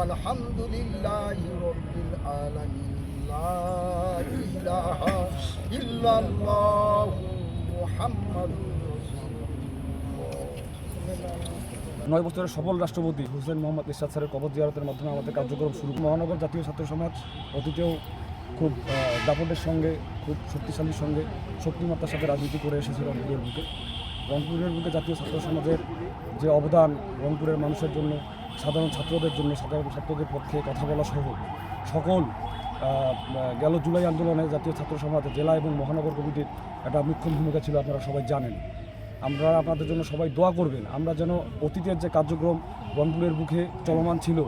والحمد لله رب العالمين لا إله إلا الله محمد رسول الله নয় বছরের সফল রাষ্ট্রপতি হুসেন মোহাম্মদ ইরশাদ স্যারের কবর জিয়ারতের মাধ্যমে আমাদের কার্যক্রম শুরু মহানগর জাতীয় ছাত্র সমাজ অতীতেও খুব আহ, দাপটের সঙ্গে খুব শক্তিশালীর সঙ্গে শক্তিমত্তার সাথে রাজনীতি করে এসেছে রংপুরের বুকে রংপুরের বুকে জাতীয় ছাত্র সমাজের যে অবদান রংপুরের মানুষের জন্য সাধারণ ছাত্রদের জন্য, সাধারণ ছাত্রদের পক্ষে কথা বলা সহ সকল গেল জুলাই আন্দোলনে জাতীয় ছাত্র সমাজ জেলা এবং মহানগর কমিটির একটা মুখ্য ভূমিকা ছিল, আপনারা সবাই জানেন। আমরা আপনাদের জন্য সবাই দোয়া করবেন, আমরা যেন অতীতের যে কার্যক্রম রংপুরের বুকে চলমান ছিল,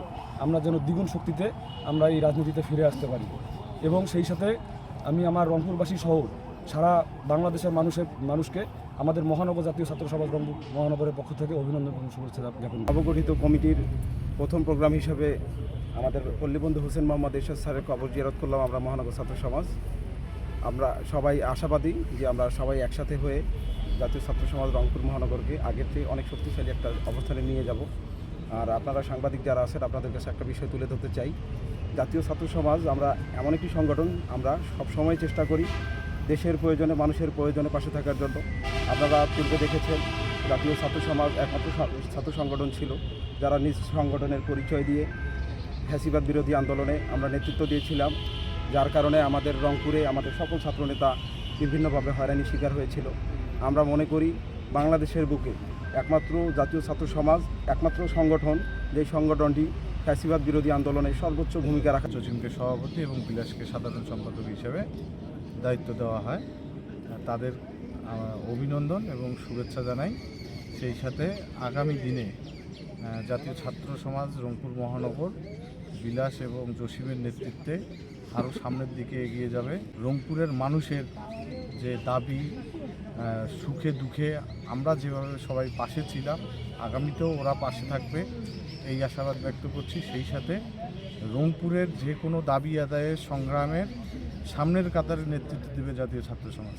আমরা যেন দ্বিগুণ শক্তিতে আমরা এই রাজনীতিতে ফিরে আসতে পারি। এবং সেই সাথে আমি আমার রংপুরবাসী সহ সারা বাংলাদেশের মানুষের, মানুষকে আমাদের মহানগর জাতীয় ছাত্র সমাজ মহানগরের পক্ষ থেকে অভিনন্দন এবং শুভেচ্ছা জ্ঞাপন নবগঠিত কমিটির প্রথম প্রোগ্রাম হিসেবে আমাদের পল্লীবন্ধু হোসেন মোহাম্মদ এরশাদ স্যারের কবর জিয়ারত করলাম আমরা মহানগর ছাত্র সমাজ। আমরা সবাই আশাবাদী যে আমরা সবাই একসাথে হয়ে জাতীয় ছাত্র সমাজ রংপুর মহানগরকে আগের থেকে অনেক শক্তিশালী একটা অবস্থানে নিয়ে যাব। আর আপনারা সাংবাদিক যারা আছেন, আপনাদের কাছে একটা বিষয় তুলে ধরতে চাই। জাতীয় ছাত্র সমাজ, আমরা এমন একটি সংগঠন আমরা সব সময় চেষ্টা করি দেশের প্রয়োজনে, মানুষের প্রয়োজনে পাশে থাকার জন্য। আপনারা পূর্বে দেখেছেন, জাতীয় ছাত্র সমাজ একমাত্র ছাত্র সংগঠন ছিল, যারা নিজ সংগঠনের পরিচয় দিয়ে ফ্যাসিবাদ বিরোধী আন্দোলনে আমরা নেতৃত্ব দিয়েছিলাম, যার কারণে আমাদের রংপুরে আমাদের সকল ছাত্রনেতা বিভিন্নভাবে হয়রানির শিকার হয়েছিল। আমরা মনে করি, বাংলাদেশের বুকে একমাত্র জাতীয় ছাত্র সমাজ, একমাত্র সংগঠন যেই সংগঠনটি ফ্যাসিবাদ বিরোধী আন্দোলনে সর্বোচ্চ ভূমিকা রাখা। সচিনকে সভাপতি এবং বিলাসকে সাধারণ সম্পাদক হিসেবে দায়িত্ব দেওয়া হয়। তাদের অভিনন্দন এবং শুভেচ্ছা জানাই। সেই সাথে আগামী দিনে জাতীয় ছাত্র সমাজ রংপুর মহানগর বিলাস এবং জসিমের নেতৃত্বে আরও সামনের দিকে এগিয়ে যাবে। রংপুরের মানুষের যে দাবি সুখে দুঃখে আমরা যেভাবে সবাই পাশে ছিলাম, আগামীতেও ওরা পাশে থাকবে, এই আশাবাদ ব্যক্ত করছি। সেই সাথে রংপুরের যে কোনো দাবি আদায়ের সংগ্রামের সামনের কাতারে নেতৃত্ব দেবে জাতীয় ছাত্র সমাজ